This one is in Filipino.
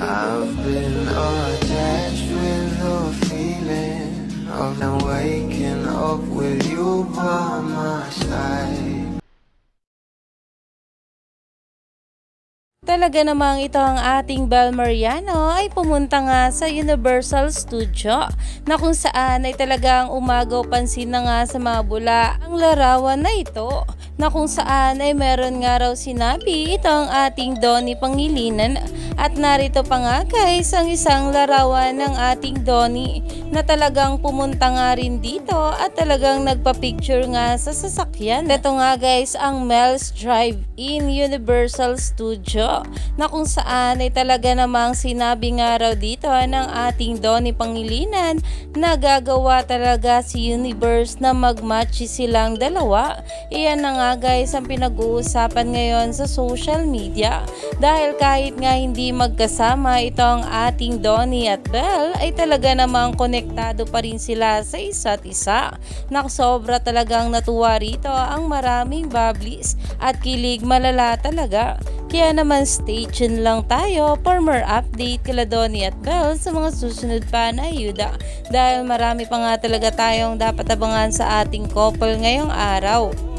I've been attached with the feeling of now waking up with you by my side. Talaga namang ito ang ating Bel Mariano ay pumunta nga sa Universal Studio na kung saan ay talagang umagaw pansin na nga sa mga bula ang larawan na ito na kung saan ay meron nga raw sinabi ito ang ating Donnie Pangilinan at narito pa nga guys ang isang larawan ng ating Donnie na talagang pumunta nga rin dito at talagang nagpa-picture nga sa sasakyan. Ito nga guys ang Mel's Drive-In Universal Studio na kung saan ay talaga namang sinabi nga raw dito ng ating Donnie Pangilinan na gagawa talaga si Universe na magmatch silang dalawa. Iyan na nga guys ang pinag-uusapan ngayon sa social media dahil kahit nga hindi magkasama itong ating Donnie at Belle ay talaga namang konektado pa rin sila sa isa't isa. Naksobra talagang natuwa rito ang maraming bubblies at kilig malala talaga. Kaya naman stay tuned lang tayo for more update kila Donnie at Belle sa mga susunod pa na ayuda dahil marami pa nga talaga tayong dapat abangan sa ating couple ngayong araw.